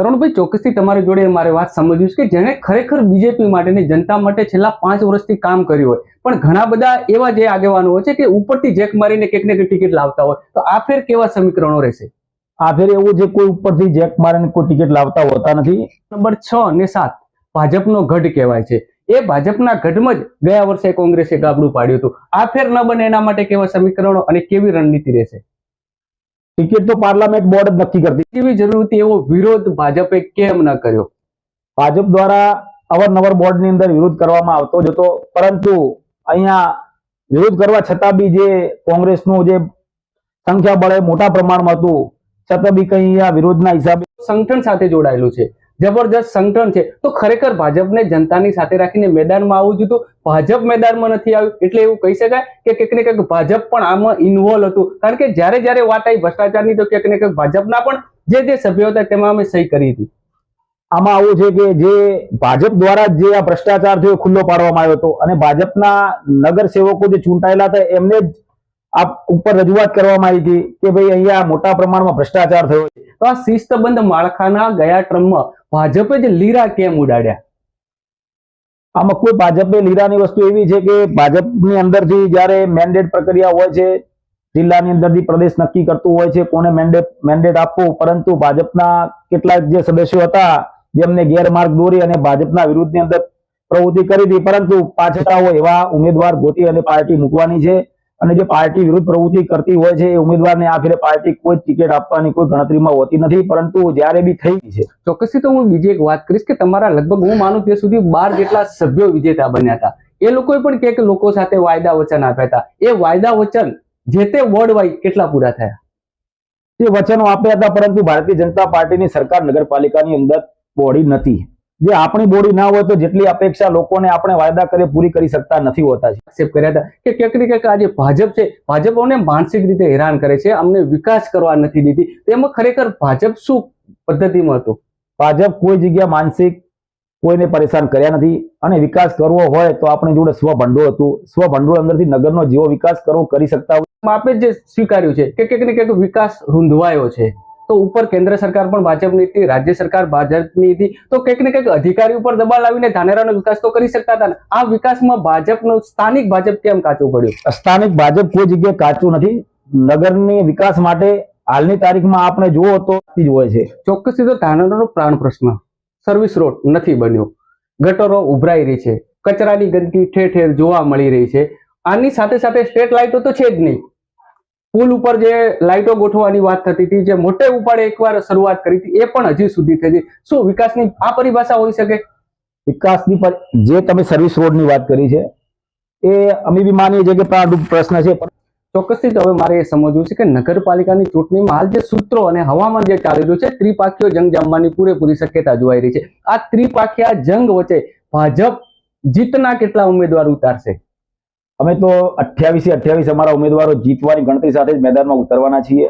તરુણભાઈ ચોક્કસથી તમારી જોડે મારે વાત સમજવી છે કે જેણે ખરેખર બીજેપી માટેની જનતા માટે છેલ્લા પાંચ વર્ષથી કામ કર્યું હોય. પણ ઘણા બધા એવા જે આગેવાનો હોય છે કે ઉપરથી જેક મારીને કંઈક ને કંઈક ટિકિટ લાવતા હોય. તો આ ફેર કેવા સમીકરણો રહેશે? આ ફેર એવું જે કોઈ ઉપરથી જેક મારીને કોઈ ટિકિટ લાવતા હોતા નથી. નંબર છ અને સાત ભાજપનો ગઢ કહેવાય છે. એ ભાજપના ગઢમાં જ ગયા વર્ષે કોંગ્રેસે ગાબડું પાડ્યું હતું. આ ફેર ન બને એના માટે કેવા સમીકરણો અને કેવી રણનીતિ રહેશે? ટિકિટ તો પાર્લામેન્ટ બોર્ડ જ નક્કી કરતી કેવી જરૂર હતી એવો વિરોધ ભાજપે કેમ ન કર્યો? ભાજપ દ્વારા અવારનવાર બોર્ડની અંદર વિરોધ કરવામાં આવતો જ હતો પરંતુ અહીંયા વિરોધ કરવા છતાં બી જે કોંગ્રેસનું જે સંખ્યા બળે મોટા પ્રમાણમાં હતું છતાં બી કઈ વિરોધના હિસાબે સંગઠન સાથે જોડાયેલું છે. જબરજસ્ત સંગઠન છે. તો ખરેખર ભાજપને જનતાની સાથે રાખીને મેદાનમાં આવવું જોઈએ તો ભાજપ મેદાનમાં નથી આવ્યું? એટલે એવું કહી શકાય કે કંઈક ને કંઈક ભાજપ પણ આમાં ઇન્વોલ્વ હતું. કારણ કે જ્યારે જ્યારે વાત આવી ભ્રષ્ટાચારની, તો ક્યાંક ને ક્યાંક ભાજપના પણ જે જે સભ્યો હતા તેમાં અમે સહી કરી હતી. આમાં આવું છે કે જે ભાજપ દ્વારા જે આ ભ્રષ્ટાચાર થયો, ખુલ્લો પાડવામાં આવ્યો હતો અને ભાજપના નગર સેવકો જે ચૂંટાયેલા હતા, એમને જ આ ઉપર રજૂઆત કરવામાં આવી હતી કે ભાઈ અહીંયા મોટા પ્રમાણમાં ભ્રષ્ટાચાર થયો છે. તો આ શિસ્તબંધ માળખાના ગયા ટ્રમમાં ભાજપે જ લીરા કેમ ઉડાડ્યા? આમાં કોઈ ભાજપે લીરાની વસ્તુ એવી છે કે ભાજપની અંદરથી જ્યારે મેન્ડેટ પ્રક્રિયા હોય છે, જિલ્લાની અંદરથી પ્રદેશ નક્કી કરતું હોય છે કોને મેન્ડેટ મેન્ડેટ આપવું, પરંતુ ભાજપના કેટલાક જે સદસ્યો હતા, જેમને ગેરમાર્ગ દોરી અને ભાજપના વિરુદ્ધની અંદર પ્રવૃત્તિ કરી હતી, પરંતુ પાછળ હોય એવા ઉમેદવાર ગોતી અને પાર્ટી મૂકવાની છે. અને જે પાર્ટી વિરુદ્ધ પ્રવૃત્તિ કરતી હોય છે એ ઉમેદવારને આ ફેરે પાર્ટી કોઈ ટિકિટ આપવાની કોઈ ગણતરીમાં હોતી નથી પરંતુ જ્યારે બી થઈ છે. ચોક્કસથી તો હું બીજી એક વાત કરીશ કે તમારા લગભગ હું માનું ત્યાં સુધી બાર જેટલા સભ્યો વિજેતા બન્યા હતા. એ લોકોએ પણ ક્યાંક લોકો સાથે વાયદા વચન આપ્યા હતા. એ વાયદા વચન જે તે વોર્ડ વાઇઝ કેટલા પૂરા થયા? તે વચનો આપ્યા હતા પરંતુ ભારતીય જનતા પાર્ટીની સરકાર નગરપાલિકાની અંદર બોડી નથી. જે આપણી બોડી ના હોય તો જેટલી અપેક્ષા લોકોને આપણે વાયદા કરે પૂરી કરી શકતા નથી હોતા એક્સેપ્ટ કર્યા હતા કે ક્યાંક ને ક્યાંક આજે ભાજપ છે ભાજપોને માનસિક રીતે હેરાન કરે છે અમને વિકાસ કરવા નથી દીધી. તેમાં ખરેખર ભાજપ શું પદ્ધતિમાં હતું? ભાજપ કોઈ જગ્યા માનસિક કોઈને પરેશાન કર્યા નથી અને વિકાસ કરવો હોય તો આપણી જોડે સ્વભંડોળ હતું. સ્વભંડોળ અંદરથી નગરનો જેવો વિકાસ કરવો કરી શકતા આપે જે સ્વીકાર્યું છે કે ક્યાંક ને ક્યાંક વિકાસ રૂંધવાયો છે. તો ઉપર કેન્દ્ર સરકાર પણ ભાજપની હતી રાજ્ય સરકાર ભાજપની હતી. તો કંઈક ને કંઈક અધિકારી ઉપર દબાણ લાવીને ધાનેરાનો વિકાસ તો કરી શકતા હતા આ વિકાસમાં ભાજપનું સ્થાનિક ભાજપ કેમ કાચું પડ્યું? સ્થાનિક ભાજપ કોઈ જગ્યાએ કાચું નથી. નગરની વિકાસ માટે હાલની તારીખમાં આપણે જુઓ તો જ હોય છે. ચોક્કસથી તો ધાનેરાનો પ્રાણ પ્રશ્ન. સર્વિસ રોડ નથી બન્યો. ગટરો ઉભરાઈ રહી છે. કચરાની ગંદકી ઠેર ઠેર જોવા મળી રહી છે. આની સાથે સાથે સ્ટ્રીટ લાઇટો તો છે જ નહીં. પુલ ઉપર જે લાઇટો ગોઠવવાની વાત થતી હતી જે મોટે ઉપાડે એકવાર શરૂઆત કરી હતી એ પણ હજી સુધી થઈ શું વિકાસની આ પરિભાષા હોઈ શકે? વિકાસની પર જે તમે સર્વિસ રોડની વાત કરી છે એ અમે બી માનીએ છીએ કે પ્રાણરૂપ પ્રશ્ન છે ચોક્કસથી હવે મારે એ સમજવું છે કે નગરપાલિકાની ચૂંટણીમાં હાલ જે સૂત્રો અને હવામાન જે ચાલી રહ્યું છે ત્રિપાખીઓ જંગ જામવાની પૂરેપૂરી શક્યતા જોવાઈ રહી છે. આ ત્રિપાખીયા જંગ વચ્ચે ભાજપ જીતના કેટલા ઉમેદવાર ઉતારશે? અમે તો અઠ્યાવીસ અઠ્યાવીસ અમારા ઉમેદવારો જીતવાની ગણતરી સાથે જ મેદાનમાં ઉતરવાના છીએ.